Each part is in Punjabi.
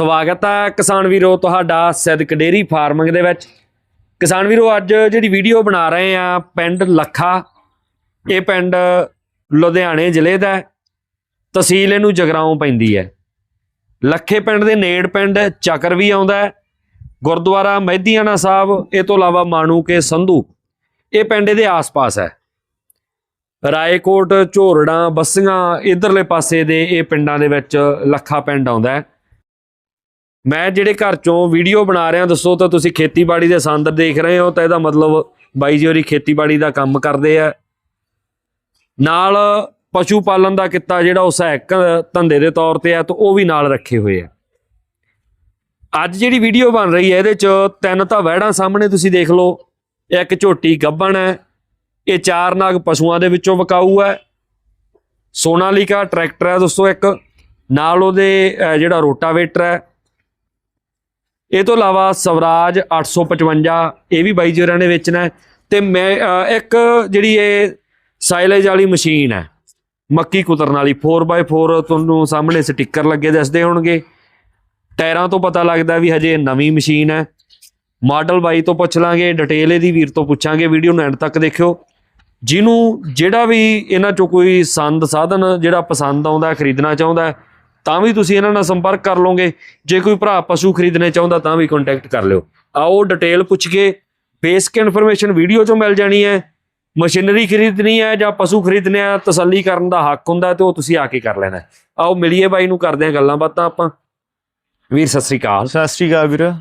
ਸਵਾਗਤ ਹੈ ਕਿਸਾਨ ਵੀਰੋ ਤੁਹਾਡਾ ਸਿੱਧਕ ਡੇਰੀ ਫਾਰਮਿੰਗ ਦੇ ਵਿੱਚ। ਕਿਸਾਨ ਵੀਰੋ, ਅੱਜ ਜਿਹੜੀ ਵੀਡੀਓ ਬਣਾ ਰਹੇ ਆ ਪਿੰਡ ਲੱਖਾ, ਇਹ ਪਿੰਡ ਲੁਧਿਆਣੇ ਜ਼ਿਲ੍ਹੇ ਦਾ ਤਹਿਸੀਲ ਇਹਨੂੰ ਜਗਰਾਉਂ ਪੈਂਦੀ ਹੈ। ਲੱਖੇ ਪਿੰਡ ਦੇ ਨੇੜ ਪਿੰਡ ਚੱਕਰ ਵੀ ਆਉਂਦਾ ਗੁਰਦੁਆਰਾ ਮਹਿਦੀਆਣਾ ਸਾਹਿਬ, ਇਹ ਤੋਂ ਇਲਾਵਾ ਮਾਣੂ ਕੇ ਸੰਧੂ, ਇਹ ਪਿੰਡ ਇਹਦੇ ਆਸ-ਪਾਸ ਹੈ। ਰਾਏਕੋਟ, ਝੋਰੜਾਂ, ਬੱਸੀਆਂ, ਇਧਰਲੇ ਪਾਸੇ ਦੇ ਇਹ ਪਿੰਡਾਂ ਦੇ ਵਿੱਚ ਲੱਖਾ ਪਿੰਡ ਆਉਂਦਾ ਹੈ। ਮੈਂ ਜਿਹੜੇ ਘਰ ਚੋਂ ਵੀਡੀਓ ਬਣਾ ਰਿਹਾ, ਦੱਸੋ ਤਾਂ ਤੁਸੀਂ ਖੇਤੀਬਾੜੀ ਦੇ ਸੰਦ ਦੇਖ ਰਹੇ ਹੋ ਤਾਂ ਇਹਦਾ ਮਤਲਬ ਬਾਈ ਜੀ ਹੋਰੀ ਖੇਤੀਬਾੜੀ ਦਾ ਕੰਮ ਕਰਦੇ ਆ। ਨਾਲ ਪਸ਼ੂ ਪਾਲਣ ਦਾ ਕਿੱਤਾ ਜਿਹੜਾ ਉਹ ਸਹਾਇਕ ਧੰਦੇ ਦੇ ਤੌਰ ਤੇ ਆ, ਤਾਂ ਉਹ ਵੀ ਨਾਲ ਰੱਖੇ ਹੋਏ ਆ। ਅੱਜ ਜਿਹੜੀ ਵੀਡੀਓ ਬਣ ਰਹੀ ਹੈ, ਇਹਦੇ ਚ ਤਿੰਨ ਤਾਂ ਵਹਿੜਾਂ ਸਾਹਮਣੇ ਤੁਸੀਂ ਦੇਖ ਲਓ। ਇੱਕ ਝੋਟੀ ਗੱਬਣ ਹੈ, ਇਹ ਚਾਰ ਨਾਗ ਪਸ਼ੂਆਂ ਦੇ ਵਿੱਚੋਂ ਵਕਾਊ ਹੈ। ਸੋਨਾਲੀਕਾ ਟਰੈਕਟਰ ਹੈ ਦੋਸਤੋ ਇੱਕ, ਨਾਲ ਉਹਦੇ ਜਿਹੜਾ ਰੋਟਾਵੇਟਰ ਹੈ ਇਹ ਤੋਂ ਇਲਾਵਾ ਸਵਰਾਜ 855 ਇਹ ਵੀ ਬਾਈ ਜੀ ਹੋਰਾਂ ਨੇ। ਵੇਚਣਾ ਹੈ ਤੇ ਮੈਂ ਇੱਕ ਜਿਹੜੀ ਇਹ ਸਾਈਲੇਜ ਵਾਲੀ ਮਸ਼ੀਨ ਹੈ, ਮੱਕੀ ਕੁਤਰਨ ਵਾਲੀ 4x4 ਤੁਹਾਨੂੰ ਸਾਹਮਣੇ ਸਟicker ਲੱਗੇ ਦੱਸਦੇ ਹੋਣਗੇ। ਟਾਇਰਾਂ ਤੋਂ ਪਤਾ ਲੱਗਦਾ ਵੀ ਹਜੇ ਨਵੀਂ ਮਸ਼ੀਨ ਹੈ। ਮਾਡਲ ਬਾਈ ਤੋਂ ਪੁੱਛ ਲਾਂਗੇ ਡਿਟੇਲ ਇਹਦੀ ਵੀਰ ਤੋਂ ਪੁੱਛਾਂਗੇ, ਵੀਡੀਓ ਨੂੰ ਐਂਡ ਤੱਕ ਦੇਖਿਓ। ਜਿਹਨੂੰ ਜਿਹੜਾ ਵੀ ਇਹਨਾਂ ਚੋਂ ਕੋਈ ਸੰਦ ਸਾਧਨ ਜਿਹੜਾ ਪਸੰਦ ਆਉਂਦਾ, ਖਰੀਦਣਾ ਚਾਹੁੰਦਾ ਤਾਂ ਵੀ ਤੁਸੀਂ ਇਹਨਾਂ ਨਾਲ ਸੰਪਰਕ ਕਰ ਲਓਗੇ। ਜੇ ਕੋਈ ਭਰਾ ਪਸ਼ੂ ਖਰੀਦਣੇ ਚਾਹੁੰਦਾ ਤਾਂ ਵੀ ਕੰਟੈਕਟ ਕਰ ਲਿਓ। ਆਓ ਡਿਟੇਲ ਪੁੱਛ ਕੇ ਬੇਸਿਕ ਇਨਫੋਰਮੇਸ਼ਨ ਵੀਡੀਓ ਚੋਂ ਮਿਲ ਜਾਣੀ ਹੈ। ਮਸ਼ੀਨਰੀ ਖਰੀਦਣੀ ਹੈ ਜਾਂ ਪਸ਼ੂ ਖਰੀਦਣੇ ਆ ਤਸੱਲੀ ਕਰਨ ਦਾ ਹੱਕ ਹੁੰਦਾ ਤੇ ਉਹ ਤੁਸੀਂ ਆ ਕੇ ਕਰ ਲੈਣਾ। ਆਓ ਮਿਲੀਏ ਬਾਈ ਨੂੰ ਕਰਦੇ ਹਾਂ ਗੱਲਾਂ ਬਾਤਾਂ ਆਪਾਂ। ਵੀਰ ਸਤਿ ਸ੍ਰੀ ਅਕਾਲ। ਸਤਿ ਸ਼੍ਰੀ ਅਕਾਲ ਵੀਰ।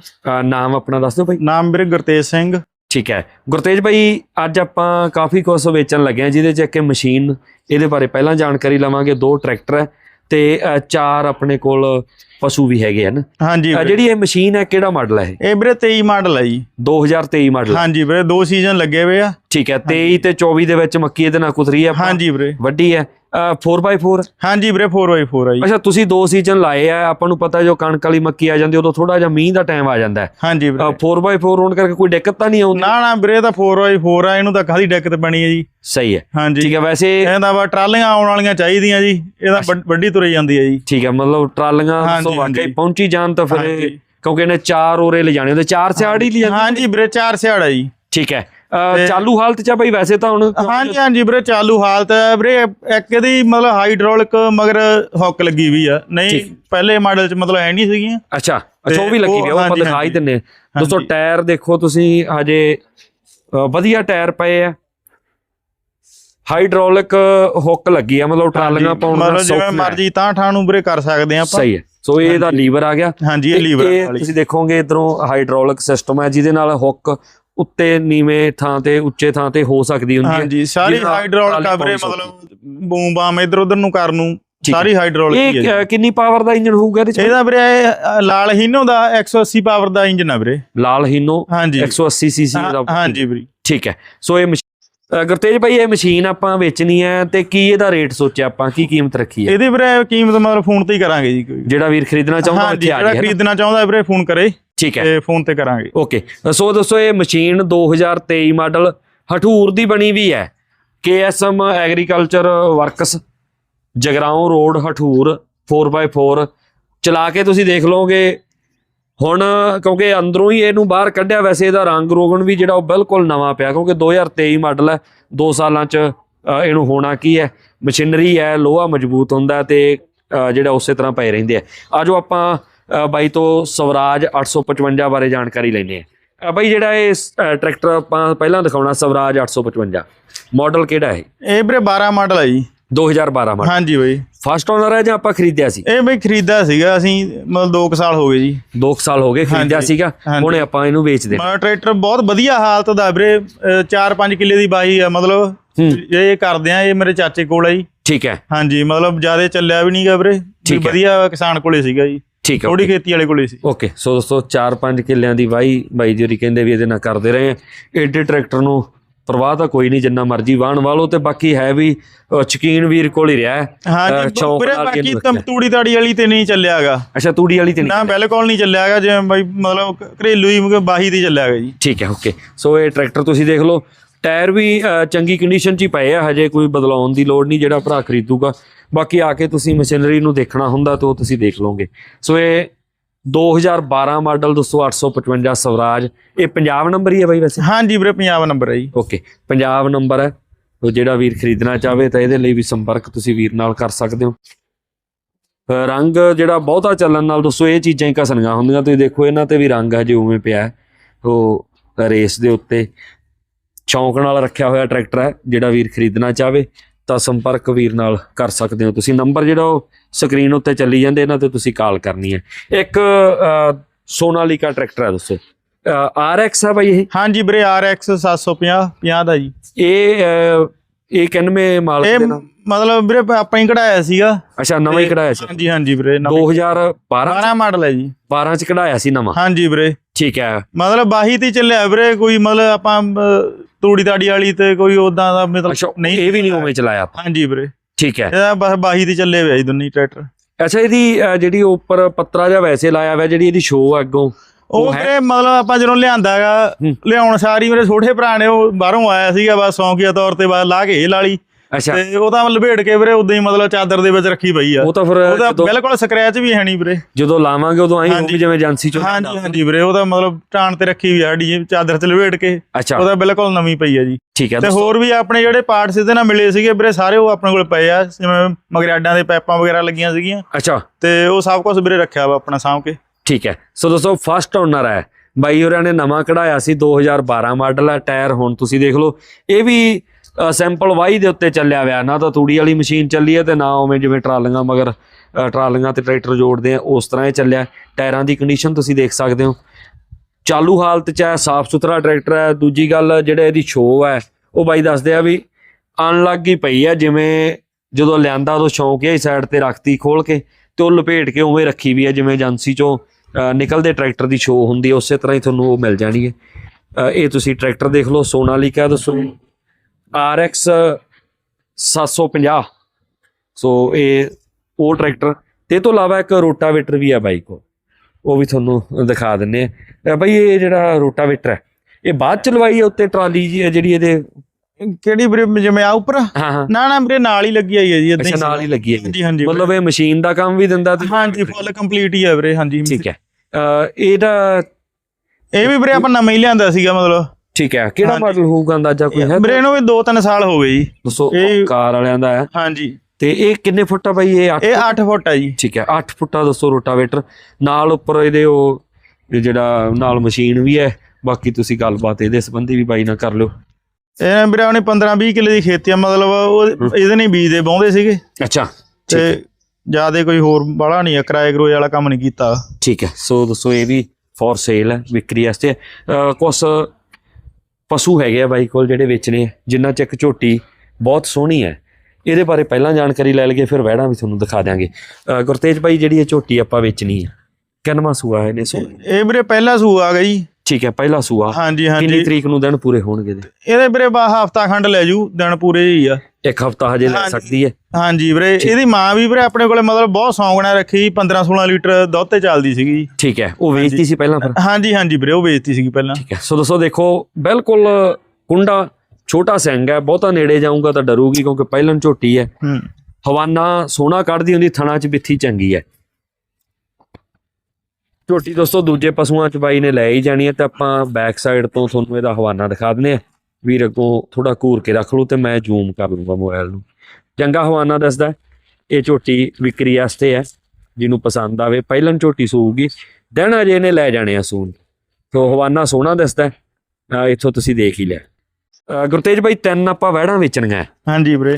ਨਾਮ ਆਪਣਾ ਦੱਸ ਦਿਓ ਬਾਈ। ਨਾਮ ਵੀਰੇ ਗੁਰਤੇਜ ਸਿੰਘ। ਠੀਕ ਹੈ। ਗੁਰਤੇਜ ਭਾਈ ਅੱਜ ਆਪਾਂ ਕਾਫੀ ਕੁਝ ਵੇਚਣ ਲੱਗੇ ਹਾਂ ਜਿਹਦੇ ਚ ਇੱਕ ਮਸ਼ੀਨ ਇਹਦੇ ਬਾਰੇ ਪਹਿਲਾਂ ਜਾਣਕਾਰੀ ਲਵਾਂਗੇ। ਦੋ ਟਰੈਕਟਰ ਹੈ। ਤੇ ਚਾਰ ਆਪਣੇ ਕੋਲ ਪਸ਼ੂ ਵੀ ਹੈਗੇ ਹਨ। ਹਾਂਜੀ। ਜਿਹੜੀ ਇਹ ਮਸ਼ੀਨ ਹੈ ਕਿਹੜਾ ਮਾਡਲ ਹੈ ਇਹ? ਵੀਰੇ 23 ਮਾਡਲ ਹੈ ਜੀ। 2023 ਮਾਡਲ। ਹਾਂਜੀ ਵੀਰੇ ਦੋ ਸੀਜ਼ਨ ਲੱਗੇ ਹੋਏ ਆ। ਠੀਕ ਹੈ 23 ਤੇ 24 ਦੇ ਵਿੱਚ ਮੱਕੀ ਇਹਦੇ ਨਾਲ ਕੁਤਰੀ ਆਪਾਂ। ਹਾਂਜੀ ਵੀਰੇ। ਵੱਡੀ ਹੈ। 4x4 ਹਾਂਜੀ ਵੀਰੇ 4x4 ਆ ਜੀ। ਅੱਛਾ ਤੁਸੀਂ ਦੋ ਸੀਜ਼ਨ ਲਾਏ ਆ ਆਪਾਂ ਨੂੰ ਪਤਾ ਜੋ ਕਣਕ ਵਾਲੀ ਮੱਕੀ ਆ ਜਾਂਦੀ ਉਦੋਂ ਥੋੜਾ ਜਿਹਾ ਮੀਂਹ ਦਾ ਟਾਈਮ ਆ ਜਾਂਦਾ ਹੈ। ਹਾਂਜੀ ਵੀਰੇ। 4x4 ਹੋਣ ਕਰਕੇ ਕੋਈ ਦਿੱਕਤ ਤਾਂ ਨਹੀਂ ਆਉਂਦੀ? ਨਾ ਨਾ ਵੀਰੇ ਤਾਂ 4x4 ਆ ਇਹਨੂੰ ਤਾਂ ਕਾਹਦੀ ਦਿੱਕਤ ਬਣੀ ਹੈ ਜੀ? ਸਹੀ ਹੈ। ਹਾਂਜੀ। ਠੀਕ ਹੈ ਵੈਸੇ ਇਹਦਾ ਵਾ ਟਰਾਲੀਆਂ ਆਉਣ ਵਾਲੀਆਂ ਚਾਹੀਦੀਆਂ ਜੀ ਇਹਦਾ ਵੱਡ- ਤੁਰੇ ਜਾਂਦੀ ਹੈ ਜੀ। ਠੀਕ ਹੈ ਮਤਲਬ ਟਰਾਲੀਆਂ ਤੋਂ ਵਾਕਈ। ਪਹੁੰਚੀ ਜਾਣ ਤਾਂ ਫਿਰ। ਕਿਉਂਕਿ ਇਹਨੇ ਚਾਰ ਓਰੇ ਲੈ ਜਾਣੇ ਹੁੰਦੇ ਚਾਰ ਸਿਆੜ ਹੀ ਲੈ ਜਾਂਦੇ ਹਾਂਜੀ ਵੀਰੇ ਚਾਰ ਸਿਆੜ ਆ ਜੀ। ਠੀਕ ਹੈ। ਚਾਲੂ ਹਾਲਤ ਚ ਆ ਬਈ ਵੈਸੇ ਤਾਂ ਹੁਣ। ਹਾਂਜੀ ਹਾਂਜੀ ਵੀਰੇ ਚਾਲੂ ਹਾਲਤ ਹੈ। ਵੀਰੇ ਇੱਕ ਇਹਦੀ ਮਤਲਬ ਹਾਈਡ੍ਰੋਲਿਕ ਮਗਰ ਹੁੱਕ ਲੱਗੀ ਵੀ ਆ। ਨਹੀਂ। ਪਹਿਲੇ ਮਾਡਲ ਚ ਮਤਲਬ ਹੈ ਨਹੀਂ ਸੀਗੀਆਂ। ਅੱਛਾ ਅੱਛਾ ਉਹ ਵੀ ਲੱਗੀ ਆ, ਉਹ ਆਪਾਂ ਦਿਖਾਈ। ਦਿੰਨੇ। ਦੋਸਤੋ। ਟਾਇਰ ਦੇਖੋ ਤੁਸੀਂ ਹਜੇ ਵਧੀਆ ਟਾਇਰ ਪਏ ਆ। ਹਾਈਡ੍ਰੋਲਿਕ ਹੁੱਕ ਲੱਗੀ ਆ ਮਤਲਬ ਟਰਾਲੀਆਂ ਪਾਉਣ ਦਾ ਮਤਲਬ ਜਿਵੇਂ ਸੌਖਾ ਮਰਜ਼ੀ ਤਾਂ ਠਾਂ ਨੂੰ ਵੀਰੇ ਕਰ ਸਕਦੇ ਆ ਆਪਾਂ। ਸਹੀ ਹੈ। ਸੋ ਇਹ ਇਹਦਾ ਲੀਵਰ ਆ ਗਿਆ। ਹਾਂਜੀ ਇਹ ਲੀਵਰ ਤੁਸੀਂ ਦੇਖੋਗੇ ਇਧਰੋਂ ਹਾਈਡ੍ਰੋਲਿਕ ਸਿਸਟਮ ਹੈ ਜਿਹਦੇ ਨਾਲ ਹੁੱਕ ਉੱਤੇ ਨੀਵੇਂ ਥਾਂ ਤੇ ਉੱਚੇ ਥਾਂ ਤੇ ਹੋ ਸਕਦੀ ਹੁੰਦੀ ਹੈ। ਹਾਂਜੀ ਸਾਰੀ ਜਿਹਦੇ ਨਾਲ ਹਾਈਡ੍ਰੋਲਿਕ ਟਰਾਲੀ ਆ ਵੀਰੇ ਪਾਉਣੀ ਮਤਲਬ ਬੂਮ ਬਾਮ ਇਧਰ ਉਧਰ ਨੂੰ ਕਰਨ ਨੂੰ। ਸਾਰੀ ਹਾਈਡ੍ਰੋਲਿਕ ਹੀ ਇਹ ਹੈ ਅਹ, ਕਿੰਨੀ ਪਾਵਰ ਦਾ ਇੰਜਨ ਹੋਊਗਾ ਇਹਦੇ ਚ? ਇਹਦਾ ਵੀਰੇ ਇਹ, ਲਾਲ ਹੀਨੋ ਦਾ 180 ਪਾਵਰ ਦਾ ਇੰਜਨ ਆ ਵੀਰੇ। ਲਾਲ ਹੀਨੋ ਹਾਂਜੀ। 180 ਸੀਸੀ ਦਾ। ਹਾਂਜੀ ਵੀਰੇ। ਠੀਕ ਹੈ। ਸੋ ਇਹ ਗੁਰਤੇਜ ਭਾਈ ਇਹ ਮਸ਼ੀਨ ਆਪਾਂ ਵੇਚਣੀ ਹੈ ਤੇ ਕੀ ਇਹਦਾ ਰੇਟ ਸੋਚਿਆ ਆਪਾਂ? ਕੀ ਕੀਮਤ ਰੱਖੀ ਹੈ ਇਹਦੀ ਵੀਰੇ ਕੀਮਤ ਮਤਲਬ ਫੋਨ ਤੇ ਹੀ ਕਰਾਂਗੇ ਜੀ ਕੋਈ। ਜਿਹੜਾ ਵੀਰ ਖਰੀਦਣਾ ਚਾਹੁੰਦਾ ਇੱਥੇ ਆ ਜਿਹੜਾ? ਖਰੀਦਣਾ ਚਾਹੁੰਦਾ ਵੀਰੇ ਫੋਨ ਕਰੇ। ਠੀਕ ਹੈ। ਤੇ ਫੋਨ ਤੇ ਕਰਾਂਗੇ। ਓਕੇ। ਸੋ ਦੋਸਤੋ ਇਹ ਮਸ਼ੀਨ 2023 ਮਾਡਲ ਹਠੂਰ ਦੀ ਬਣੀ ਵੀ ਹੈ। KSM agriculture works Jagraon road Hathur 4x4 ਚਲਾ ਕੇ ਤੁਸੀਂ ਦੇਖ ਲਓਗੇ ਹੁਣ, ਕਿਉਂਕਿ ਅੰਦਰੋਂ ਹੀ ਇਹਨੂੰ ਬਾਹਰ ਕੱਢਿਆ, ਵੈਸੇ ਇਹਦਾ ਰੰਗ ਰੋਗਣ ਵੀ ਜਿਹੜਾ ਉਹ ਬਿਲਕੁਲ ਨਵਾਂ ਪਿਆ, ਕਿਉਂਕਿ 2023 ਮਾਡਲ ਹੈ 2 ਸਾਲਾਂ ਚ ਇਹਨੂੰ ਹੋਣਾ ਕੀ ਹੈ? ਮਸ਼ੀਨਰੀ ਹੈ, ਲੋਹਾ ਮਜ਼ਬੂਤ ਹੁੰਦਾ ਹੈ ਤੇ ਜਿਹੜਾ ਉਸੇ ਤਰ੍ਹਾਂ ਪਏ ਰਹਿੰਦੇ ਆ। ਆਜੋ ਆਪਾਂ ਬਾਈ ਤੋਂ ਸਵਰਾਜ 855 ਬਾਰੇ ਜਾਣਕਾਰੀ ਲੈਨੇ ਆ ਬਾਈ ਜਿਹੜਾ ਇਹ ਟਰੈਕਟਰ ਆਪਾਂ ਪਹਿਲਾਂ ਦਿਖਾਉਣਾ, ਸਵਰਾਜ 855 ਮਾਡਲ ਕਿਹੜਾ ਹੈ? ਇਹ ਵੀਰੇ 12 ਮਾਡਲ ਹੈ ਜੀ। 2012 ਮਾਡਲ। ਹਾਂਜੀ ਬਈ। ਫਸਟ ਓਨਰ ਹੈ ਜਾਂ ਆਪਾਂ ਖਰੀਦਿਆ ਸੀ? ਇਹ ਬਈ ਖਰੀਦਾ ਸੀਗਾ ਅਸੀਂ ਮਤਲਬ 2 ਸਾਲ ਹੋ ਗਏ ਜੀ। 2 ਸਾਲ ਹੋ ਗਏ ਖਰੀਦਿਆ ਸੀਗਾ। ਹੁਣੇ ਆਪਾਂ ਇਹਨੂੰ ਵੇਚ ਦੇਣਾ ਮਤਲਬ ਟਰੈਕਟਰ ਬਹੁਤ ਵਧੀਆ ਹਾਲਤ ਦਾ ਵੀਰੇ 4-5 ਕਿੱਲੇ ਦੀ ਬਾਈ ਆ ਮਤਲਬ। ਇਹ ਕਰਦੇ ਆ ਇਹ ਮੇਰੇ ਚਾਚੇ ਕੋਲ ਆ ਜੀ। ਠੀਕ ਹੈ। ਹਾਂਜੀ ਮਤਲਬ ਜ਼ਿਆਦਾ ਚੱਲਿਆ ਵੀ ਨਹੀਂਗਾ ਵੀਰੇ। ਵਧੀਆ ਕਿਸਾਨ ਕੋਲੇ ਸੀਗਾ ਜੀ। ਠੀਕ ਹੈ ਥੋੜੀ ਖੇਤੀ ਵਾਲੇ ਕੋਲੇ ਸੀ। ਓਕੇ ਸੋ ਦੋਸਤੋ 4-5 ਕਿੱਲਿਆਂ ਦੀ ਵਾਈ ਬਾਈ ਜੀ ਕਹਿੰਦੇ ਵੀ ਇਹਦੇ ਨਾਲ ਕਰਦੇ ਰਹੇ ਆ। ਏਡੇ ਟਰੈਕਟਰ ਨੂੰ ਪਰਵਾਹ ਤਾਂ ਕੋਈ ਨਹੀਂ ਜਿੰਨਾ ਮਰਜ਼ੀ ਵਾਹਣ ਵਾਲੋ ਤੇ ਬਾਕੀ ਹੈ ਵੀ ਅ, ਸ਼ੌਕੀਨ ਵੀਰ ਕੋਲ ਹੀ ਰਿਹਾ ਹੈ। ਨਾਲ ਬਾਕੀ। ਤੂੜੀ ਤਾੜੀ ਵਾਲੀ ਤੇ ਨਹੀਂ ਚੱਲਿਆਗਾ। ਅੱਛਾ ਤੂੜੀ ਵਾਲੀ ਤੇ ਨਾ ਨਹੀਂ ਬਿਲਕੁਲ ਨਹੀਂ ਚੱਲਿਆਗਾ ਜਿਵੇਂ ਬਾਈ ਮਤਲਬ ਘਰੇਲੂ ਹੀ ਬਾਹੀ ਤੇ ਚੱਲਿਆਗਾ ਜੀ। ਠੀਕ ਹੈ ਓਕੇ ਸੋ ਇਹ ਟਰੈਕਟਰ ਤੁਸੀਂ ਦੇਖ ਲਓ ਟਾਇਰ ਵੀ ਚੰਗੀ ਕੰਡੀਸ਼ਨ 'ਚ ਹੀ ਪਏ ਆ ਹਜੇ ਕੋਈ ਬਦਲਾਉਣ ਦੀ ਲੋੜ ਨਹੀਂ ਜਿਹੜਾ ਭਰਾ ਖਰੀਦੂਗਾ। ਬਾਕੀ ਆ ਕੇ ਤੁਸੀਂ ਮਸ਼ੀਨਰੀ ਨੂੰ ਦੇਖਣਾ ਹੁੰਦਾ ਤਾਂ ਉਹ ਤੁਸੀਂ ਦੇਖ ਲਓਗੇ। ਸੋ ਇਹ 2012 ਮਾਡਲ 2855 ਸਵਰਾਜ। ਇਹ ਪੰਜਾਬ ਨੰਬਰ ਹੀ ਹੈ ਬਾਈ ਵੈਸੇ? ਹਾਂਜੀ ਵੀਰੇ ਪੰਜਾਬ ਨੰਬਰ ਹੈ ਜੀ। ਓਕੇ ਪੰਜਾਬ ਨੰਬਰ ਹੈ। ਉਹ ਜਿਹੜਾ ਵੀਰ ਖਰੀਦਣਾ ਚਾਹਵੇ ਤਾਂ ਇਹਦੇ ਲਈ ਵੀ ਸੰਪਰਕ ਤੁਸੀਂ ਵੀਰ ਨਾਲ ਕਰ ਸਕਦੇ ਹੋ। ਰੰਗ ਜਿਹੜਾ ਬਹੁਤਾ ਚੱਲਣ ਨਾਲ ਦੋਸਤੋ ਇਹ ਚੀਜ਼ਾਂ ਹੀ ਘਸਣੀਆਂ ਹੁੰਦੀਆਂ। ਤੁਸੀਂ ਦੇਖੋ ਇਹਨਾਂ ਤੇ ਵੀ ਰੰਗ ਹਜੇ ਉਵੇਂ ਪਿਆ। ਉਹ ਰੇਸ ਦੇ ਉੱਤੇ ਚੌਂਕ ਨਾਲ ਰੱਖਿਆ ਹੋਇਆ ਟਰੈਕਟਰ ਹੈ। ਜਿਹੜਾ ਵੀਰ ਖਰੀਦਣਾ ਚਾਹਵੇ ਤਾਂ ਸੰਪਰਕ ਵੀਰ ਨਾਲ ਕਰ ਸਕਦੇ ਹੋ। ਤੁਸੀਂ ਨੰਬਰ ਜਿਹੜਾ ਉਹ ਸਕਰੀਨ ਉੱਤੇ ਚੱਲੀ ਜਾਂਦੇ ਇਹਨਾਂ ਤੇ ਤੁਸੀਂ ਕਾਲ ਕਰਨੀ ਹੈ। ਇੱਕ ਸੋਨਾਲੀਕਾ ਟਰੈਕਟਰ ਹੈ ਦੋਸਤੋ ਆਰਐਕਸ ਹੈ ਬਾਈ ਇਹ? ਹਾਂਜੀ ਵੀਰੇ RX 750 50 ਦਾ ਜੀ। ਇਹ ਇਹ ਕਿੰਨਵੇਂ ਮਾਲ ਇਹ ਦੇ ਨਾਲ ਮਤਲਬ ਵੀਰੇ ਆਪਾਂ ਹੀ ਕਢਾਇਆ ਸੀਗਾ। ਅੱਛਾ ਨਵਾਂ ਹੀ ਕਢਾਇਆ ਸੀ। ਹਾਂਜੀ ਹਾਂਜੀ ਵੀਰੇ ਨਵਾਂ 2012 12 ਮਾਡਲ ਹੈ ਜੀ। 12 ਚ ਕਢਾਇਆ ਸੀ ਨਵਾਂ? ਹਾਂਜੀ ਵੀਰੇ। ਠੀਕ ਹੈ। ਮਤਲਬ ਬਾਹੀ ਤੇ ਚੱਲਿਆ ਵੀਰੇ ਕੋਈ ਮਤਲਬ ਆਪਾਂ ਤੂੜੀ ਤਾੜੀ ਵਾਲੀ ਤੇ ਕੋਈ ਉਦਾਂ ਦਾ ਮਤਲਬ ਨਹੀਂ। ਇਹ ਵੀ ਨਹੀਂ ਉਵੇਂ ਚਲਾਇਆ ਆਪਾਂ। ਹਾਂਜੀ ਵੀਰੇ। ਠੀਕ ਹੈ ਇਹਦਾ ਬਸ ਬਾਹੀ ਤੇ ਚੱਲੇ ਜੀ ਦੋਨੇ ਟਰੈਕਟਰ ਅੱਛਾ ਇਹਦੀ ਜਿਹੜੀ ਉੱਪਰ ਪੱਤਰਾ ਜਿਹਾ ਵੈਸੇ ਲਾਇਆ ਹੋਇਆ ਜਿਹੜੀ ਇਹਦੀ ਸ਼ੋਅ ਹੈ ਅੱਗੋਂ ਉਹ? ਵੀਰੇ ਮਤਲਬ ਆਪਾਂ ਜਦੋਂ ਲਿਆਂਦਾ ਹੂੰ। ਲਿਆਉਣ ਸਾਰੀ ਮੇਰੇ ਛੋਟੇ ਭਰਾ ਨੇ ਉਹ ਬਾਹਰੋਂ ਆਇਆ ਸੀਗਾ ਬਸ ਸੌਂਕੀਆ ਤੌਰ ਤੇ ਬਸ ਲਾ ਕੇ ਇਹ ਲਾ ਲਈ ਅੱਛਾ। ਤੇ ਉਹ ਤਾਂ ਲਪੇਟ ਕੇ ਵੀਰੇ ਉਦਾਂ ਹੀ ਮਤਲਬ ਚਾਦਰ ਦੇ ਵਿੱਚ ਰੱਖੀ ਪਈ ਆ। ਉਹ ਤਾਂ ਫਿਰ ਉਹਦਾ ਬਿਲਕੁਲ ਸਕ੍ਰੈਚ ਵੀ ਹੈ ਨਹੀਂ ਵੀਰੇ। ਜਦੋਂ ਲਾਵਾਂਗੇ ਉਦੋਂ ਆਈ ਹਾਂਜੀ। ਹੋਊਗੀ ਜਿਵੇਂ ਏਜੰਸੀ ਚੋਂ। ਹਾਂਜੀ ਹਾਂਜੀ ਵੀਰੇ ਉਹਦਾ ਮਤਲਬ ਟਾਣ ਤੇ ਰੱਖੀ ਵੀ ਆ ਡੀ ਚਾਦਰ ਚ ਲਪੇਟ ਕੇ। ਅੱਛਾ। ਉਹਦਾ ਬਿਲਕੁਲ ਨਵੀਂ ਪਈ ਆ ਜੀ। ਠੀਕ ਹੈ ਤੇ। ਹੋਰ ਵੀ ਆਪਣੇ ਜਿਹੜੇ ਪਾਰਟਸ ਇਹਦੇ ਨਾਲ ਮਿਲੇ ਸੀਗੇ ਵੀਰੇ ਸਾਰੇ ਉਹ ਆਪਣੇ ਕੋਲ ਪਏ ਆ ਜਿਵੇਂ ਮਗਰਾਡਾਂ ਦੇ ਪਾਈਪਾਂ ਵਗੈਰਾ ਲੱਗੀਆਂ ਸੀਗੀਆਂ। ਅੱਛਾ। ਤੇ ਉਹ ਸਭ ਕੁਝ ਵੀਰੇ ਰੱਖਿਆ ਵਾ ਆਪਣਾ ਸਾਂਭ ਕੇ। ਠੀਕ ਹੈ। ਸੋ ਦੋਸਤੋ ਫਸਟ ਓਨਰ ਹੈ। ਬਾਈ ਹੋਰਾਂ ਨੇ ਨਵਾਂ ਕਢਾਇਆ ਸੀ 2012 ਮਾਡਲ ਹੈ ਟਾਇਰ ਹੁਣ ਤੁਸੀਂ ਦੇਖ ਲਓ। ਇਹ ਵੀ ਸੈਂਪਲ ਵਾਈ ਦੇ ਉੱਤੇ ਚੱਲਿਆ ਹੋਇਆ। ਨਾ ਤਾਂ ਤੂੜੀ ਵਾਲੀ ਮਸ਼ੀਨ ਚੱਲੀ ਹੈ ਤੇ ਨਾ ਉਵੇਂ ਜਿਵੇਂ ਟਰਾਲੀਆਂ ਮਗਰ ਟਰਾਲੀਆਂ ਤੇ ਟਰੈਕਟਰ ਜੋੜਦੇ ਆ, ਉਸ ਤਰ੍ਹਾਂ ਇਹ ਚੱਲਿਆ। ਟਾਇਰਾਂ ਦੀ ਕੰਡੀਸ਼ਨ ਤੁਸੀਂ ਦੇਖ ਸਕਦੇ ਹੋ। ਚਾਲੂ ਹਾਲਤ ਚ ਹੈ, ਸਾਫ਼ ਸੁਥਰਾ ਟਰੈਕਟਰ ਹੈ। ਦੂਜੀ ਗੱਲ ਜਿਹੜਾ ਇਹਦੀ ਸ਼ੋਅ ਹੈ, ਉਹ ਬਾਈ ਦੱਸਦੇ ਆ ਵੀ ਅਨਲੱਗ ਹੀ ਪਈ ਹੈ, ਜਿਵੇਂ ਜਦੋਂ ਲਿਆਂਦਾ ਉਦੋਂ ਸ਼ੌਂਕ ਹੀ ਸਾਈਡ ਤੇ ਰੱਖਤੀ ਖੋਲ ਕੇ ਤੇ ਉਹ ਲਪੇਟ ਕੇ ਉਵੇਂ ਰੱਖੀ ਵੀ ਹੈ, ਜਿਵੇਂ ਏਜੰਸੀ ਚੋਂ ਨਿਕਲਦੇ ਟਰੈਕਟਰ ਦੀ ਸ਼ੋਅ ਹੁੰਦੀ ਹੈ, ਉਸੇ ਤਰ੍ਹਾਂ ਹੀ ਤੁਹਾਨੂੰ ਉਹ ਮਿਲ ਜਾਣੀ ਹੈ। ਇਹ ਤੁਸੀਂ ਟਰੈਕਟਰ ਦੇਖ ਲਓ, ਸੋਨਾਲੀਕਾ ਦੱਸੋ। RX 750 ਸੋ ਇਹ ਉਹ ਟਰੈਕਟਰ ਤੇ ਤੋਂ ਇਲਾਵਾ ਇੱਕ ਰੋਟਾਵੇਟਰ ਵੀ ਹੈ ਬਾਈ ਕੋ ਉਹ ਵੀ ਤੁਹਾਨੂੰ ਦਿਖਾ ਦਿੰਨੇ ਆ। ਬਾਈ ਇਹ ਜਿਹੜਾ ਰੋਟਾਵੇਟਰ ਹੈ ਇਹ ਬਾਅਦ ਚ ਲਵਾਈ ਹੈ ਉੱਤੇ ਟਰਾਲੀ ਜਿਹੜੀ ਇਹਦੇ ਕਿਹੜੀ ਵੀਰੇ ਜਿਵੇਂ ਆ ਉੱਪਰ? ਨਾ ਨਾ ਵੀਰੇ ਨਾਲ ਹੀ ਲੱਗੀ ਆਈ ਹੈ ਜੀ ਅੱਛਾ ਨਾਲ ਹੀ ਲੱਗੀ ਹੈ। ਹਾਂਜੀ ਹਾਂਜੀ ਮਤਲਬ ਇਹ ਮਸ਼ੀਨ ਦਾ ਕੰਮ ਵੀ ਦਿੰਦਾ ਤੇ ਹਾਂਜੀ ਫੁੱਲ ਕੰਪਲੀਟ ਹੀ ਹੈ ਵੀਰੇ ਹਾਂਜੀ। ਠੀਕ ਹੈ। ਇਹਦਾ ਇਹ ਵੀ ਵੀਰੇ ਆਪਾਂ ਨਵਾਂ ਹੀ ਲਿਆਂਦਾ ਸੀਗਾ ਮਤਲਬ। ਠੀਕ ਹੈ। ਕਿਹੜਾ। ਮਾਡਲ ਹੋਊਗਾ ਅੰਦਾਜ਼ਾ ਕੋਈ ਹੈ ਇਹਨੂੰ ਵੀ 2-3 ਸਾਲ ਹੋ ਗਏ ਜੀ। ਦੱਸੋ ਕਾਰ ਵਾਲਿਆਂ ਦਾ ਹੈ। ਹਾਂਜੀ। ਤੇ ਇਹ ਕਿੰਨੇ ਫੁੱਟ ਆ ਬਾਈ? ਇਹ 8 ਇਹ 8 ਫੁੱਟ ਆ ਜੀ। ਠੀਕ ਹੈ 8 ਫੁੱਟਾ ਦੱਸੋ ਰੋਟਾਵੇਟਰ। ਨਾਲ ਉੱਪਰ ਇਹਦੇ ਉਹ ਜਿਹੜਾ ਨਾਲ ਮਸ਼ੀਨ ਵੀ ਹੈ। ਬਾਕੀ ਤੁਸੀਂ ਗੱਲਬਾਤ ਇਹਦੇ ਸੰਬੰਧੀ ਵੀ ਬਾਈ ਨਾਲ ਕਰ ਲਿਓ। ਇਹ ਵੀਰੇ ਉਹਨੇ 15-20 ਕਿੱਲੇ ਦੀ ਖੇਤੀ ਆ ਮਤਲਬ ਉਹ ਇਹਦੇ ਨਹੀਂ ਬੀਜ ਦੇ ਬਾਉਂਦੇ ਸੀਗੇ। ਅੱਛਾ ਤੇ ਜਿਆਦੇ ਕੋਈ ਹੋਰ ਬਾਹਲਾ ਨਹੀਂ ਆ, ਕਿਰਾਏ ਕਰੋਏ ਵਾਲਾ ਕੰਮ ਨਹੀਂ ਕੀਤਾ। ਠੀਕ ਹੈ ਸੋ ਦੱਸੋ ਇਹ ਵੀ ਫॉर ਸੇਲ ਹੈ ਵਿਕਰੀ ਵਾਸਤੇ। ਕੁਛ ਪਸ਼ੂ ਹੈਗੇ ਆ ਬਾਈ ਕੋਲ ਜਿਹੜੇ ਵੇਚਣੇ ਆ, ਜਿੰਨਾ ਚ ਇੱਕ ਝੋਟੀ ਬਹੁਤ ਸੋਹਣੀ ਹੈ। ਇਹਦੇ ਬਾਰੇ ਪਹਿਲਾਂ ਜਾਣਕਾਰੀ ਲੈ ਲਈਏ, ਫਿਰ ਵਹਿੜਾਂ ਵੀ ਤੁਹਾਨੂੰ ਦਿਖਾ ਦਿਆਂਗੇ। ਗੁਰਤੇਜ ਭਾਈ ਜਿਹੜੀ ਇਹ ਝੋਟੀ ਆਪਾਂ ਵੇਚਣੀ ਹੈ ਕਿੰਨਵਾਂ ਸੂਆ ਹੈ ਨੇ ਸੋ ਇਹ ਵੀਰੇ ਪਹਿਲਾ ਸੂਆ ਆ ਗਿਆ ਜੀ। ਠੀਕ ਹੈ ਪਹਿਲਾ ਸੂਆ। ਹਾਂਜੀ ਕਿੰਨੀ ਹਾਂਜੀ ਤਰੀਕ ਨੂੰ ਦਿਨ ਪੂਰੇ ਹੋਣਗੇ ਇਹਦੇ? ਇਹਦੇ ਵੀਰੇ ਬਾ ਹਫਤਾ ਖੰਡ ਲੈ ਜੂ ਦਿਨ ਪੂਰੇ ਹੀ ਆ। ਇੱਕ ਹਫਤਾ ਹਜੇ ਲੈ। ਸਕਦੀ ਹੈ। ਹਾਂਜੀ ਵੀਰੇ ਇਹਦੀ ਮਾਂ ਵੀ ਵੀਰੇ ਆਪਣੇ ਕੋਲੇ ਮਤਲਬ ਬਹੁਤ ਸੌਂਗਣਾ ਰੱਖੀ 15-16 ਲੀਟਰ ਦੁੱਧ ਤੇ ਚੱਲਦੀ ਸੀਗੀ। ਠੀਕ ਹੈ ਉਹ ਵੇਚਦੀ ਸੀ ਪਹਿਲਾਂ ਫਿਰ? ਹਾਂਜੀ ਹਾਂਜੀ ਵੀਰੇ ਉਹ ਵੇਚਤੀ ਸੀਗੀ ਪਹਿਲਾਂ। ਠੀਕ ਹੈ ਸੋ ਦੋਸਤੋ ਦੇਖੋ ਬਿਲਕੁਲ ਕੁੰਡਾ ਛੋਟਾ ਸਿੰਘ ਹੈ ਬਹੁਤਾ ਨੇੜੇ ਜਾਊਗਾ ਤਾਂ ਡਰੂਗੀ ਕਿਉਂਕਿ ਪਹਿਲਨ ਝੋਟੀ ਹੈ। ਹੂੰ। ਹਵਾਨਾ ਸੋਨਾ ਕੱਢਦੀ ਹੁੰਦੀ ਥਣਾ 'ਚ ਬਿੱਥੀ ਚੰਗੀ ਹੈ। ਝੋਟੀ ਦੋਸਤੋ ਦੂਜੇ ਪਸ਼ੂਆਂ 'ਚ ਬਾਈ ਨੇ ਲੈ ਹੀ ਜਾਣੀ ਹੈ ਤੇ ਆਪਾਂ ਬੈਕ ਸਾਈਡ ਤੋਂ ਤੁਹਾਨੂੰ ਇਹਦਾ ਹਵਾਨਾ ਦਿਖਾ ਦਿੰਦੇ ਆ। ਵੀਰ ਅੱਗੋਂ ਥੋੜਾ ਘੂਰ ਕੇ ਰੱਖ ਲਓ ਤੇ ਮੈਂ ਜ਼ੂਮ ਕਰ ਲੂੰਗਾ ਮੋਬਾਈਲ ਨੂੰ। ਚੰਗਾ ਹਵਾਨਾ ਦੱਸਦਾ। ਇਹ ਝੋਟੀ ਵਿਕਰੀ ਵਾਸਤੇ ਹੈ ਜਿਹਨੂੰ ਪਸੰਦ ਆਵੇ ਪਹਿਲਨ ਝੋਟੀ ਸੂਊਗੀ ਦਿਨ ਅਜੇ ਇਹਨੇ ਲੈ ਜਾਣੇ ਆ ਸੂਨ ਤੋ ਹਵਾਨਾ ਸੋਹਣਾ ਦੱਸਦਾ ਇੱਥੋਂ ਤੁਸੀਂ ਦੇਖ ਹੀ ਲਿਆ। ਗੁਰਤੇਜ ਭਾਈ ਤਿੰਨ ਆਪਾਂ ਵਹਿੜਾਂ ਵੇਚਣੀਆਂ। ਹਾਂਜੀ ਵੀਰੇ।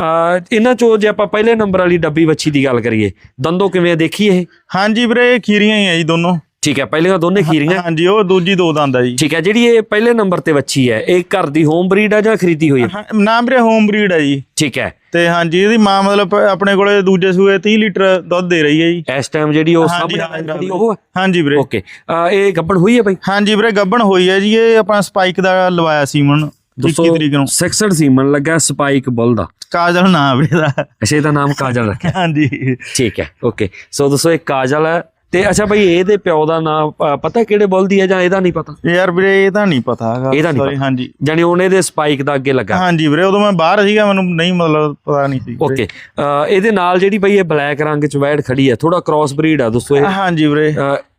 ਇਹਨਾਂ ਚੋਂ ਜੇ ਆਪਾਂ ਪਹਿਲੇ ਨੰਬਰ ਵਾਲੀ ਡੱਬੀ ਵੱਛੀ ਦੀ ਗੱਲ ਕਰੀਏ ਦੰਦੋ ਕਿਵੇਂ ਦੇਖੀ ਇਹ? ਹਾਂਜੀ ਵੀਰੇ ਇਹ ਖੀਰੀਆਂ ਹੀ ਆ ਜੀ ਦੋਨੋਂ। ਠੀਕ ਹੈ ਪਹਿਲੀਆਂ ਦੋਨੇ ਖੀਰੀਆਂ। ਹਾਂਜੀ ਉਹ ਦੂਜੀ ਦੋ ਦੰਦ ਆ ਜੀ। ਠੀਕ ਹੈ ਜਿਹੜੀ ਇਹ ਪਹਿਲੇ ਨੰਬਰ ਤੇ ਵੱਛੀ ਹੈ ਇਹ ਘਰ ਦੀ ਹੋਮ ਬਰੀਡ ਆ ਜਾਂ ਖਰੀਦੀ ਹੋਈ ਹੈ? ਨਾਮ ਵੀਰੇ ਹੋਮ ਬਰੀਡ ਆ ਜੀ। ਠੀਕ ਹੈ। ਤੇ ਹਾਂਜੀ ਇਹਦੀ ਮਾਂ ਮਤਲਬ ਆਪਣੇ ਕੋਲੇ ਦੂਜੇ ਸੂਏ 30 ਲੀਟਰ ਦੁੱਧ ਦੇ ਰਹੀ ਹੈ ਜੀ। ਇਸ ਟਾਈਮ ਜਿਹੜੀ ਉਹ ਹਾਂਜੀ, ਜਿਹੜੀ ਉਹ ਹਾਂਜੀ ਵੀਰੇ। ਓਕੇ ਇਹ ਗੱਬਣ ਹੋਈ ਹੈ ਬਾਈ? ਹਾਂਜੀ ਵੀਰੇ ਗੱਬਣ ਹੋਈ ਹੈ ਜੀ ਇਹ ਆਪਣਾ ਸਪਾਈਕ ਦਾ ਲਵਾਇਆ ਸੀਮਨ 21 ਤਰੀਕ ਨੂੰ। 66 ਸੀਮਨ ਲੱਗਾ ਸਪਾਈਕ ਬੁੱਲ ਦਾ। ਕਾਜਲ ਨਾਮ ਵੀਰੇ ਦਾ। ਅੱਛਾ ਇਹਦਾ ਨਾਮ ਕਾਜਲ ਰੱਖਿਆ। ਹਾਂਜੀ। ਠੀਕ ਹੈ ਓਕੇ ਸੋ ਦੋਸਤੋ ਇਹ ਕਾਜਲ ਹੈ ਤੇ ਅੱਛਾ ਭਾਈ ਇਹਦੇ ਪਿਓ ਦਾ ਨਾਮ ਪਤਾ ਕਿਹੜੇ ਬੁੱਲ ਦੀ ਹੈ ਜਾਂ ਇਹਦਾ ਨਹੀਂ ਪਤਾ? ਯਾਰ ਵੀਰੇ ਇਹ ਤਾਂ ਨਹੀਂ ਪਤਾ ਹੈਗਾ। ਇਹਦਾ ਨਹੀਂ। ਹਾਂਜੀ। ਜਾਨੀ ਉਹਨੇ ਦੇ ਸਪਾਈਕ ਦਾ ਅੱਗੇ ਲੱਗਾ। ਹਾਂਜੀ ਵੀਰੇ ਉਦੋਂ ਮੈਂ ਬਾਹਰ ਸੀਗਾ ਮੈਨੂੰ ਨਹੀਂ ਮਤਲਬ ਪਤਾ ਨਹੀਂ ਸੀ। ਓਕੇ ਇਹਦੇ ਨਾਲ ਜਿਹੜੀ ਬਈ ਇਹ ਬਲੈਕ ਰੰਗ ਚ ਵੈੜ ਖੜੀ ਹੈ ਥੋੜਾ ਕ੍ਰਾਸ ਬਰੀਡ ਆ ਦੋਸਤੋ ਇਹ। ਹਾਂਜੀ ਵੀਰੇ।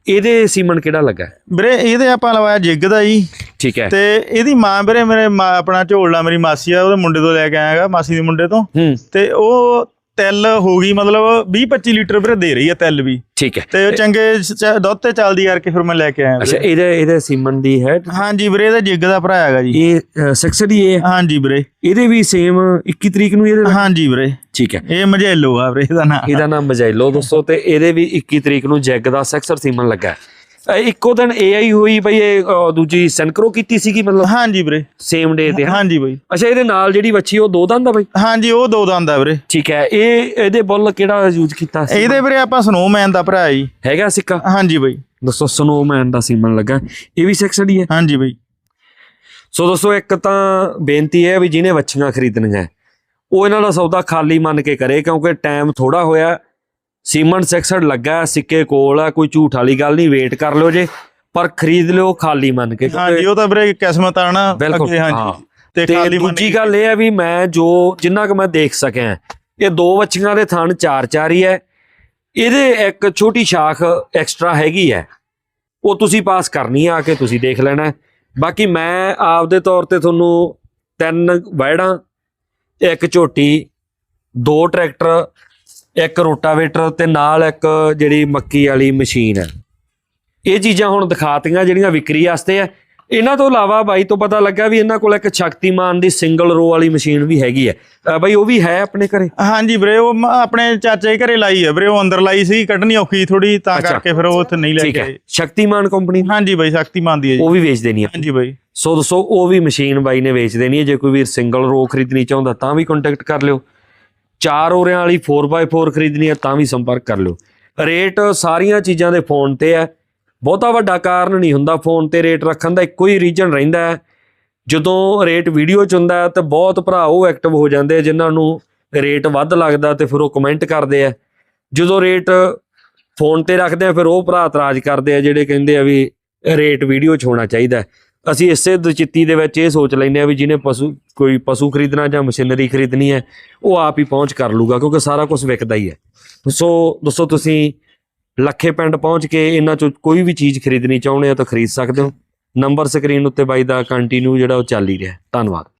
ਇਹਦੇ ਸੀਮਨ ਕਿਹੜਾ ਲੱਗਾ? ਵੀਰੇ ਇਹਦੇ ਆਪਾਂ ਲਵਾਇਆ ਜਿੱਗ ਦਾ ਜੀ। ਠੀਕ ਹੈ। ਤੇ ਇਹਦੀ ਮਾਂ ਵੀਰੇ ਮੇਰੇ ਆਪਣਾ ਝੋਲਾ ਮੇਰੀ ਮਾਸੀ ਆ ਉਹਦੇ ਮੁੰਡੇ ਤੋਂ ਲੈ ਕੇ ਆਇਆਗਾ ਮਾਸੀ ਦੇ ਮੁੰਡੇ ਤੋਂ। ਤੇ ਉਹ ਤਿਲ ਹੋ ਗਈ ਮਤਲਬ 20 25 ਲੀਟਰ ਵੀਰੇ ਦੇ ਰਹੀ ਹੈ ਤਿਲ ਵੀ। ਠੀਕ ਹੈ। ਤੇ ਚੰਗੇ ਚ- ਦੁੱਧ ਤੇ ਚੱਲਦੀ ਕਰਕੇ ਫਿਰ ਮੈਂ ਲੈ ਕੇ ਆਇਆ ਅੱਛਾ ਵੀਰੇ। ਇਹਦੇ ਇਹਦੇ ਸੀਮਨ ਦੀ ਹੈ? ਹਾਂਜੀ ਵੀਰੇ ਇਹਦਾ ਜਿੱਗ ਦਾ ਭਰਾ ਹੈਗਾ ਜੀ। ਇਹ ਸੈਕਸਡੀ ਇਹ? ਹੈ। ਹਾਂਜੀ ਵੀਰੇ। ਇਹਦੇ ਵੀ ਸੇਮ 21 ਤਰੀਕ ਨੂੰ ਇਹਦੇ ਹਾਂਜੀ ਵੀਰੇ। ਠੀਕ ਹੈ। ਇਹ ਮਝੇਲੋ ਆ ਵੀਰੇ ਇਹਦਾ ਨਾਮ ਇਹਦਾ ਨਾਮ ਮਜਾਇਲੋ ਦੋਸਤੋ ਤੇ ਇਹਦੇ ਵੀ 21 ਤਰੀਕ ਨੂੰ ਜੈਗ ਦਾ ਸੈਕਸਰ ਸੀਮਨ ਲੱਗਾ ਹੈ। ਅ, ਇੱਕੋ ਦਿਨ ਏਆਈ ਹੋਈ ਬਈ ਇਹ ਅ, ਦੂਜੀ ਸੈਨਕਰੋ ਕੀਤੀ ਸੀਗੀ ਮਤਲਬ? ਹਾਂਜੀ ਵੀਰੇ। ਸੇਮ ਡੇ ਤੇ ਹਾਂ। ਹਾਂਜੀ ਬਈ। ਅੱਛਾ ਇਹਦੇ ਨਾਲ ਜਿਹੜੀ ਬੱਚੀ ਉਹ ਦੋ ਦੰਦ ਆ ਬਈ? ਹਾਂਜੀ ਉਹ ਦੋ ਦੰਦ ਆ ਵੀਰੇ। ਠੀਕ ਹੈ ਇਹ ਇਹਦੇ ਬੁੱਲ ਕਿਹੜਾ ਯੂਜ਼ ਕੀਤਾ ਸੀ? ਇਹਦੇ ਵੀਰੇ ਆਪਾਂ ਸਨੋਮੈਨ ਦਾ ਭਰਾ ਜੀ। ਹੈਗਾ ਸਿੱਕਾ? ਹਾਂਜੀ ਬਈ। ਦੋਸਤੋ ਸਨੋਮੈਨ ਦਾ ਸੀਮਨ ਲੱਗਾ। ਇਹ ਵੀ ਸੈਕਸਡੀ ਹੈ ਹਾਂਜੀ ਬਈ। ਸੋ ਦੋਸਤੋ ਇੱਕ ਤਾਂ ਬੇਨਤੀ ਹੈ ਵੀ ਜਿਹਨੇ ਵੱਛੀਆਂ ਖਰੀਦਣੀਆਂ ਹੈ, ਉਹ ਇਹਨਾਂ ਦਾ ਸੌਦਾ ਖਾਲੀ ਮੰਨ ਕੇ ਕਰੇ ਕਿਉਂਕਿ ਟਾਈਮ ਥੋੜਾ ਹੋਇਆ। ਸੀਮਨ ਸੈਕਸਡ ਲੱਗਾ ਹੈ, ਸਿੱਕੇ ਕੋਲ ਆ ਕੋਈ ਝੂਠ ਵਾਲੀ ਗੱਲ ਨਹੀਂ ਵੇਟ ਕਰ ਲਿਓ ਜੇ ਪਰ ਖਰੀਦ ਲਿਓ ਖਾਲੀ ਮੰਨ ਕੇ ਹਾਂਜੀ ਉਹ ਤਾਂ ਵੀਰੇ ਕਿਸਮਤ ਆ ਨਾ ਬਿਲਕੁਲ ਅੱਗੇ, ਹਾਂਜੀ ਤੇ ਖਾਲੀ ਮੰਨ ਦੂਜੀ ਗੱਲ ਇਹ ਹੈ ਵੀ ਮੈਂ ਜੋ ਜਿੰਨਾ ਕੁ ਮੈਂ ਦੇਖ ਸਕਿਆ ਇਹ ਦੋ ਵੱਛੀਆਂ ਦੇ ਥਣ ਚਾਰ ਚਾਰ ਹੀ ਹੈ। ਇਹਦੇ ਇੱਕ ਛੋਟੀ ਸ਼ਾਖ ਐਕਸਟਰਾ ਹੈਗੀ ਹੈ। ਉਹ ਤੁਸੀਂ ਪਾਸ ਕਰਨੀ ਆ ਆ ਕੇ ਤੁਸੀਂ ਦੇਖ ਲੈਣਾ। ਬਾਕੀ ਮੈਂ ਆਪਦੇ ਤੌਰ ਤੇ ਤੁਹਾਨੂੰ ਤਿੰਨ ਵੈੜਾਂ ਇੱਕ ਝੋਟੀ ਦੋ ਟਰੈਕਟਰ ਇੱਕ ਰੋਟਾਵੇਟਰ ਤੇ ਨਾਲ ਇੱਕ ਜਿਹੜੀ ਮੱਕੀ ਵਾਲੀ ਮਸ਼ੀਨ ਹੈ। ਇਹ ਚੀਜ਼ਾਂ ਹੁਣ ਦਿਖਾਤੀਆਂ ਜਿਹੜੀਆਂ ਵਿਕਰੀ ਵਾਸਤੇ ਆ। ਇਹਨਾਂ ਤੋਂ ਇਲਾਵਾ ਬਾਈ ਤੋਂ ਪਤਾ ਲੱਗਾ ਵੀ ਇਹਨਾਂ ਕੋਲ ਇੱਕ ਸ਼ਕਤੀਮਾਨ ਦੀ ਸਿੰਗਲ ਰੋ ਵਾਲੀ ਮਸ਼ੀਨ ਵੀ ਹੈਗੀ ਹੈ। ਬਾਈ ਉਹ ਵੀ ਹੈ ਆਪਣੇ ਘਰੇ? ਹਾਂਜੀ ਵੀਰੇ ਉਹ ਆਪਣੇ ਚਾਚੇ ਘਰੇ ਲਾਈ ਹੈ ਵੀਰੇ ਉਹ ਅੰਦਰ ਲਾਈ ਸੀ ਕੱਢਣੀ ਔਖੀ ਥੋੜੀ ਤਾਂ। ਕਰਕੇ ਫਿਰ ਉਹ ਉੱਥੇ ਨਹੀਂ ਲੈ ਕੇ ਆਏ। ਸ਼ਕਤੀਮਾਨ ਕੰਪਨੀ ਹਾਂਜੀ ਬਾਈ ਸ਼ਕਤੀਮਾਨ ਦੀ ਹੈ ਜੀ। ਉਹ ਵੀ ਵੇਚ ਦੇਣੀ ਹੈ। ਹਾਂਜੀ ਬਾਈ। ਸੋ ਦੋਸਤੋ ਉਹ ਵੀ ਮਸ਼ੀਨ ਬਾਈ ਨੇ ਵੇਚ ਦੇਣੀ ਹੈ। ਜੇ ਕੋਈ ਵੀਰ ਸਿੰਗਲ ਰੋ ਖਰੀਦਣੀ ਚਾਹੁੰਦਾ ਤਾਂ ਵੀ ਕੰਟੈਕਟ ਕਰ ਲਿਓ। ਚਾਰ ਔਰਿਆਂ ਵਾਲੀ 4x4 ਖਰੀਦਣੀ ਹੈ, ਤਾਂ ਵੀ ਸੰਪਰਕ ਕਰ ਲਿਓ। ਰੇਟ ਸਾਰੀਆਂ ਚੀਜ਼ਾਂ ਦੇ ਫੋਨ ਤੇ ਹੈ। ਬਹੁਤਾ ਵੱਡਾ ਕਾਰਨ ਨਹੀਂ ਹੁੰਦਾ ਫੋਨ ਤੇ ਰੇਟ ਰੱਖਣ ਦਾ, ਇੱਕੋ ਹੀ ਰੀਜਨ ਰਹਿੰਦਾ ਹੈ। ਜਦੋਂ ਰੇਟ ਵੀਡੀਓ ਚ ਹੁੰਦਾ ਤਾਂ ਬਹੁਤ ਭਰਾ ਉਹ ਐਕਟਿਵ ਹੋ ਜਾਂਦੇ ਆ, ਜਿਨ੍ਹਾਂ ਨੂੰ ਰੇਟ ਵੱਧ ਲੱਗਦਾ ਤੇ ਫਿਰ ਉਹ ਕਮੈਂਟ ਕਰਦੇ ਆ। ਜਦੋਂ ਰੇਟ ਫੋਨ ਤੇ ਰੱਖਦੇ ਆ, ਫਿਰ ਉਹ ਭਰਾ ਇਤਰਾਜ਼ ਕਰਦੇ ਆ, ਜਿਹੜੇ ਕਹਿੰਦੇ ਆ ਵੀ ਰੇਟ ਵੀਡੀਓ 'ਚ ਹੋਣਾ ਚਾਹੀਦਾ ਅਸੀਂ ਇਸੇ ਦਚਿੱਤੀ ਦੇ ਵਿੱਚ ਇਹ ਸੋਚ ਲੈਂਦੇ ਆ ਵੀ ਜਿਹਨੇ ਪਸ਼ੂ, ਕੋਈ ਪਸ਼ੂ ਖਰੀਦਣਾ ਜਾਂ ਮਸ਼ੀਨਰੀ ਖਰੀਦਣੀ ਹੈ, ਉਹ ਆਪ ਹੀ ਪਹੁੰਚ ਕਰ ਲੂਗਾ, ਕਿਉਂਕਿ ਸਾਰਾ ਕੁਝ ਵਿਕਦਾ ਹੀ ਹੈ। ਸੋ ਦੱਸੋ ਤੁਸੀਂ, ਲੱਖੇ ਪਿੰਡ ਪਹੁੰਚ ਕੇ ਇਹਨਾਂ ਚੋਂ ਕੋਈ ਵੀ ਚੀਜ਼ ਖਰੀਦਣੀ ਚਾਹੁੰਦੇ ਹੋ ਤਾਂ ਖਰੀਦ ਸਕਦੇ ਹੋ। ਨੰਬਰ ਸਕਰੀਨ ਉੱਤੇ ਬਾਈ ਦਾ ਕੰਟੀਨਿਊ ਜਿਹੜਾ ਉਹ ਚੱਲ ਹੀ ਰਿਹਾ। ਧੰਨਵਾਦ।